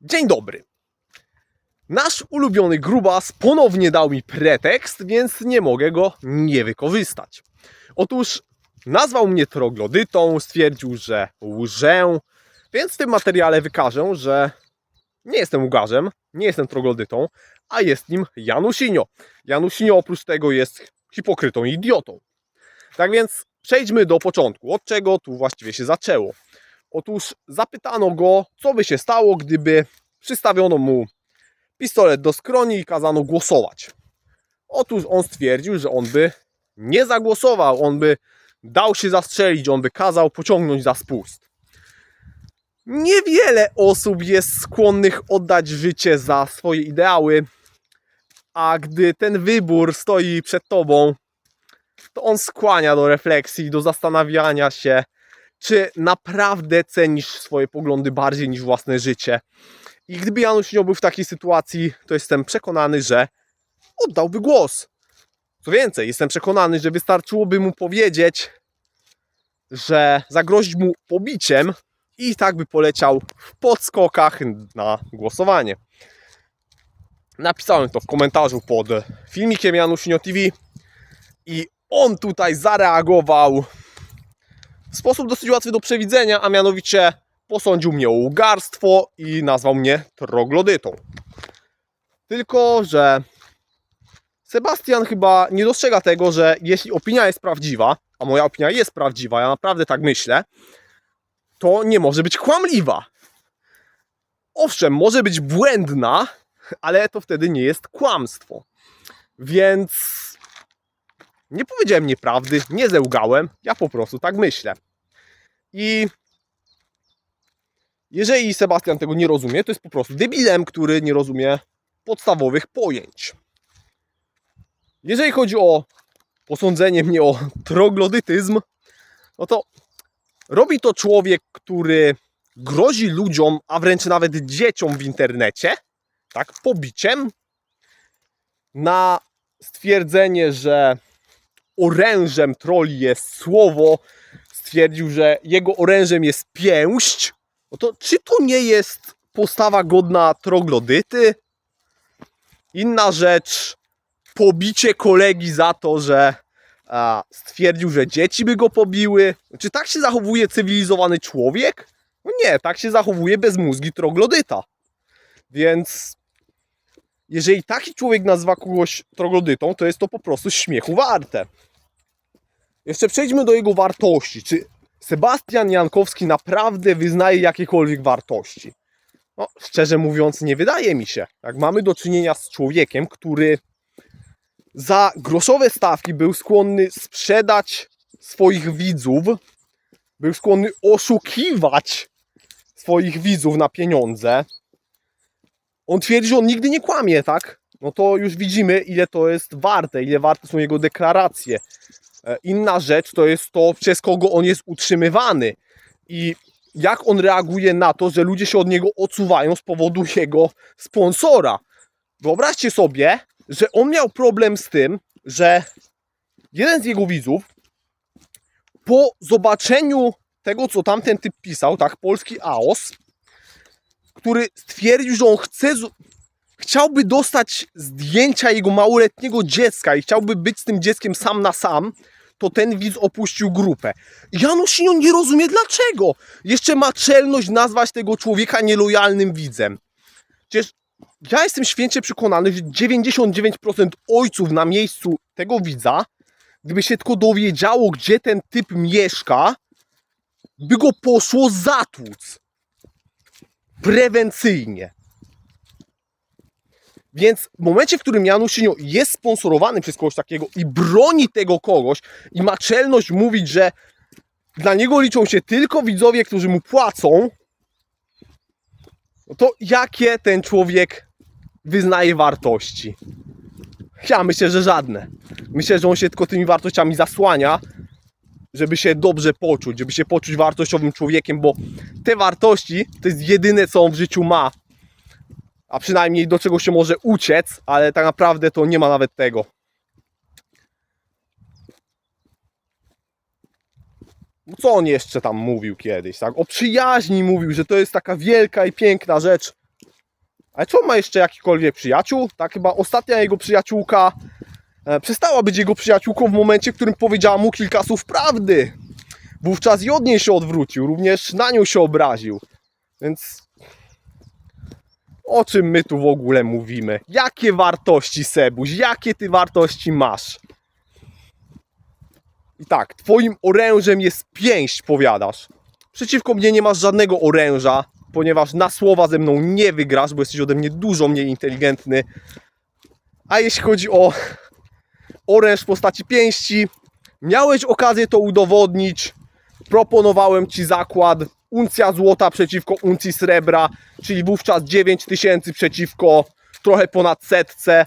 Dzień dobry. Nasz ulubiony grubas ponownie dał mi pretekst, więc nie mogę go nie wykorzystać. Otóż nazwał mnie troglodytą, stwierdził, że łżę, więc w tym materiale wykażę, że nie jestem łgarzem, nie jestem troglodytą, a jest nim Janusinio. Janusinio oprócz tego jest hipokrytą i idiotą. Tak więc przejdźmy do początku. Od czego tu właściwie się zaczęło? Otóż zapytano go, co by się stało, gdyby przystawiono mu pistolet do skroni i kazano głosować. Otóż on stwierdził, że on by nie zagłosował, on by dał się zastrzelić, on by kazał pociągnąć za spust. Niewiele osób jest skłonnych oddać życie za swoje ideały, a gdy ten wybór stoi przed tobą, to on skłania do refleksji, do zastanawiania się, czy naprawdę cenisz swoje poglądy bardziej niż własne życie. I gdyby Janusz nie był w takiej sytuacji, to jestem przekonany, że oddałby głos. Co więcej, jestem przekonany, że wystarczyłoby mu powiedzieć, że zagrozić mu pobiciem i tak by poleciał w podskokach na głosowanie. Napisałem to w komentarzu pod filmikiem Janusinio TV i on tutaj zareagował w sposób dosyć łatwy do przewidzenia, a mianowicie posądził mnie o łgarstwo i nazwał mnie troglodytą. Tylko, że Sebastian chyba nie dostrzega tego, że jeśli opinia jest prawdziwa, a moja opinia jest prawdziwa, ja naprawdę tak myślę, to nie może być kłamliwa. Owszem, może być błędna, ale to wtedy nie jest kłamstwo. Więc nie powiedziałem nieprawdy, nie zełgałem, ja po prostu tak myślę. I jeżeli Sebastian tego nie rozumie, to jest po prostu debilem, który nie rozumie podstawowych pojęć. Jeżeli chodzi o posądzenie mnie o troglodytyzm, no to robi to człowiek, który grozi ludziom, a wręcz nawet dzieciom w internecie, tak, pobiciem, na stwierdzenie, że orężem troli jest słowo, stwierdził, że jego orężem jest pięść, no to czy to nie jest postawa godna troglodyty? Inna rzecz, pobicie kolegi za to, że a, stwierdził, że dzieci by go pobiły. Czy tak się zachowuje cywilizowany człowiek? No nie, tak się zachowuje bezmózgi troglodyta. Więc jeżeli taki człowiek nazywa kogoś troglodytą, to jest to po prostu śmiechu warte. Jeszcze przejdźmy do jego wartości. Czy Sebastian Jankowski naprawdę wyznaje jakiekolwiek wartości? No, szczerze mówiąc, nie wydaje mi się. Jak mamy do czynienia z człowiekiem, który za groszowe stawki był skłonny sprzedać swoich widzów, był skłonny oszukiwać swoich widzów na pieniądze. On twierdzi, że on nigdy nie kłamie, tak? No to już widzimy, ile to jest warte, ile warte są jego deklaracje. E, Inna rzecz to jest to, przez kogo on jest utrzymywany i jak on reaguje na to, że ludzie się od niego odsuwają z powodu jego sponsora. Wyobraźcie sobie, że on miał problem z tym, że jeden z jego widzów po zobaczeniu tego, co tamten typ pisał, tak, polski AOS, który stwierdził, że on chce, chciałby dostać zdjęcia jego małoletniego dziecka i chciałby być z tym dzieckiem sam na sam, to ten widz opuścił grupę. Janusinio nie rozumie dlaczego. Jeszcze ma czelność nazwać tego człowieka nielojalnym widzem. Przecież ja jestem święcie przekonany, że 99% ojców na miejscu tego widza, gdyby się tylko dowiedziało, gdzie ten typ mieszka, by go poszło zatłuc. Prewencyjnie. Więc w momencie, w którym Janusinio jest sponsorowany przez kogoś takiego i broni tego kogoś i ma czelność mówić, że dla niego liczą się tylko widzowie, którzy mu płacą, no to jakie ten człowiek wyznaje wartości? Ja myślę, że żadne. Myślę, że on się tylko tymi wartościami zasłania, żeby się dobrze poczuć, żeby się poczuć wartościowym człowiekiem, bo te wartości to jest jedyne, co on w życiu ma. A przynajmniej do czego się może uciec, ale tak naprawdę to nie ma nawet tego. No Co on jeszcze tam mówił kiedyś, tak? O przyjaźni mówił, że to jest taka wielka i piękna rzecz. Ale czy on ma jeszcze jakikolwiek przyjaciół? Tak chyba ostatnia jego przyjaciółka e, przestała być jego przyjaciółką w momencie, w którym powiedziała mu kilka słów prawdy. Wówczas i od niej się odwrócił, również na nią się obraził. Więc o czym my tu w ogóle mówimy? Jakie wartości, Sebuś? Jakie ty wartości masz? I tak, twoim orężem jest pięść, powiadasz. Przeciwko mnie nie masz żadnego oręża, ponieważ na słowa ze mną nie wygrasz, bo jesteś ode mnie dużo mniej inteligentny. A jeśli chodzi o oręż w postaci pięści, miałeś okazję to udowodnić. Proponowałem ci zakład uncja złota przeciwko uncji srebra, czyli wówczas 9000 przeciwko trochę ponad setce.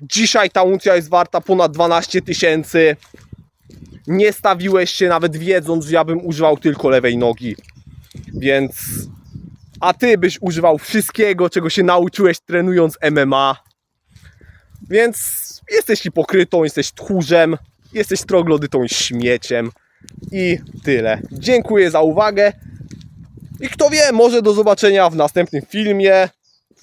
Dzisiaj ta uncja jest warta ponad 12 tysięcy. Nie stawiłeś się nawet wiedząc, że ja bym używał tylko lewej nogi. Więc. A ty byś używał wszystkiego, czego się nauczyłeś trenując MMA. Więc jesteś hipokrytą, jesteś tchórzem, jesteś troglodytą śmieciem. I tyle. Dziękuję za uwagę. I kto wie, może do zobaczenia w następnym filmie,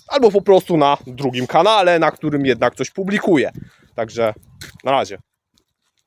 albo po prostu na drugim kanale, na którym jednak coś publikuję. Także na razie.